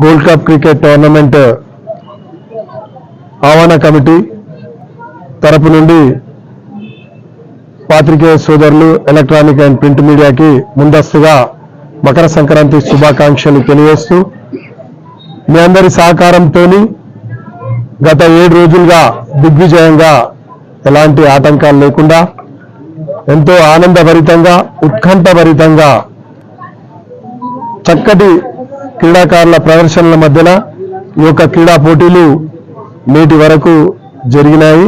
Gold cup cricket tournament ఆహ్వాన committee తరపు నుండి పాత్రికేయ సోదరులు ఎలక్ట్రానిక్ అండ్ ప్రింట్ మీడియాకి ముందస్తుగా మకర సంక్రాంతి శుభాకాంక్షలు తెలియజేస్తూ మీ అందరి సహకారంతో గత ఏడు రోజులుగా దిగ్విజయంగా ఎలాంటి ఆటంకాలు లేకుండా ఎంతో ఆనందభరితంగా ఉత్కంఠభరితంగా చక్కటి క్రీడాకారుల ప్రదర్శనల మధ్యన ఈ యొక్క క్రీడా పోటీలు నేటి వరకు జరిగినాయి.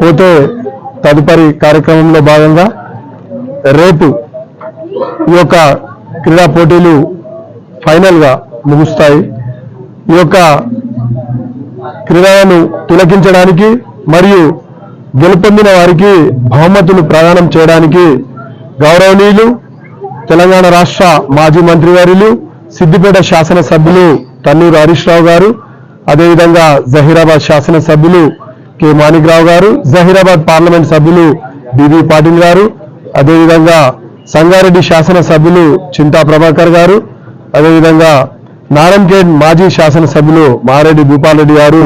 పోతే తదుపరి కార్యక్రమంలో భాగంగా రేపు ఈ యొక్క క్రీడా పోటీలు ఫైనల్గా ముగుస్తాయి. ఈ యొక్క క్రీడలను తిలకించడానికి మరియు గెలుపొందిన వారికి బహుమతులు ప్రదానం చేయడానికి గౌరవనీయులు తెలంగాణ రాష్ట్ర మాజీ మంత్రివర్యులు సిద్దిపేట శాసనసభ్యులు తన్నూరు హరీష్ రావు గారు అదేవిధంగా జహీరాబాద్ శాసనసభ్యులు కె మాణిక్రావు గారు జహీరాబాద్ పార్లమెంట్ సభ్యులు బిబి పాటిల్ గారు అదేవిధంగా సంగారెడ్డి శాసనసభ్యులు చింతా ప్రభాకర్ గారు అదేవిధంగా నారాయణఖేడ్ మాజీ శాసనసభ్యులు మారెడ్డి భూపాల్ రెడ్డి గారు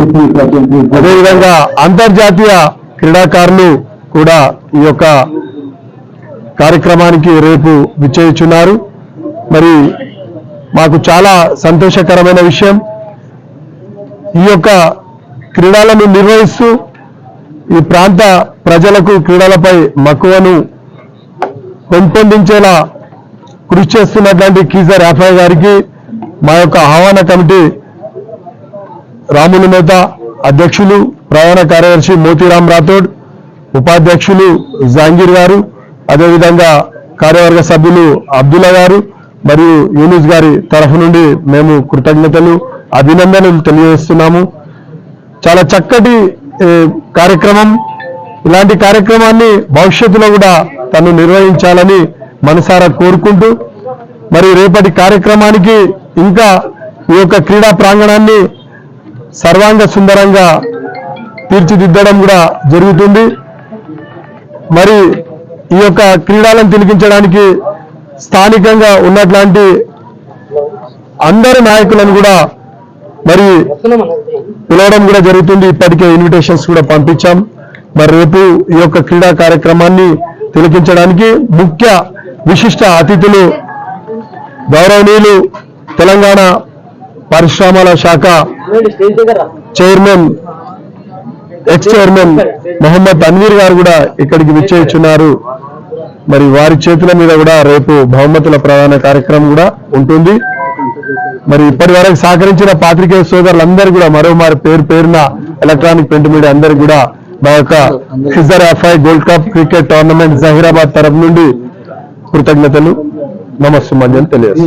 అదేవిధంగా అంతర్జాతీయ క్రీడాకారులు కూడా ఈ యొక్క కార్యక్రమానికి రేపు విచ్చేయుచున్నారు. మరి మాకు చాలా సంతోషకరమైన విషయం. ఈ యొక్క క్రీడలను నిర్వహిస్తూ ఈ ప్రాంత ప్రజలకు క్రీడలపై మక్కువను పెంపొందించేలా కృషి చేస్తున్నటువంటి కీజర్ యాఫాయ్ గారికి మా యొక్క ఆహ్వాన కమిటీ రాములు నేత అధ్యక్షులు ప్రధాన కార్యదర్శి మోతీరాం రాథోడ్ ఉపాధ్యక్షులు జాంగీర్ గారు అదేవిధంగా కార్యవర్గ సభ్యులు అబ్దుల్లా గారు మరియు యూనిస్ గారి తరఫు నుండి మేము కృతజ్ఞతలు అభినందనలు తెలియజేస్తున్నాము. చాలా చక్కటి కార్యక్రమం. ఇలాంటి కార్యక్రమాన్ని భవిష్యత్తులో కూడా తను నిర్వహించాలని మనసారా కోరుకుంటూ మరి రేపటి కార్యక్రమానికి ఇంకా ఈ యొక్క క్రీడా ప్రాంగణాన్ని సర్వాంగ సుందరంగా తీర్చిదిద్దడం కూడా జరుగుతుంది. మరి ఈ యొక్క క్రీడలను తిలకించడానికి స్థానికంగా ఉన్నట్లాంటి అందరి నాయకులను కూడా మరి పిలవడం కూడా జరుగుతుంది. ఇప్పటికే ఇన్విటేషన్స్ కూడా పంపించాం. మరి రేపు ఈ యొక్క క్రీడా కార్యక్రమాన్ని తిలకించడానికి ముఖ్య విశిష్ట అతిథులు గౌరవనీయులు తెలంగాణ పరిశ్రమల శాఖ chairman ex chairman Mohammed Anveer గారు కూడా ఇక్కడికి విచ్చేస్తున్నారు మరి వారి చేతుల మీద కూడా రేపు బహుమతుల ప్రధాన కార్యక్రమం కూడా ఉంటుంది. మరి ఇప్పటి వరకు సహకరించిన పాత్రికేయ సోదరులందరూ కూడా మరోమారి పేరు పేరున ఎలక్ట్రానిక్ ప్రింట్ మీడియా అందరూ కూడా మా యొక్క ఫిజర్ f i gold cup cricket tournament Zaheerabad తరఫు నుండి కృతజ్ఞతలు. నమస్సుమంజలు తెలియదు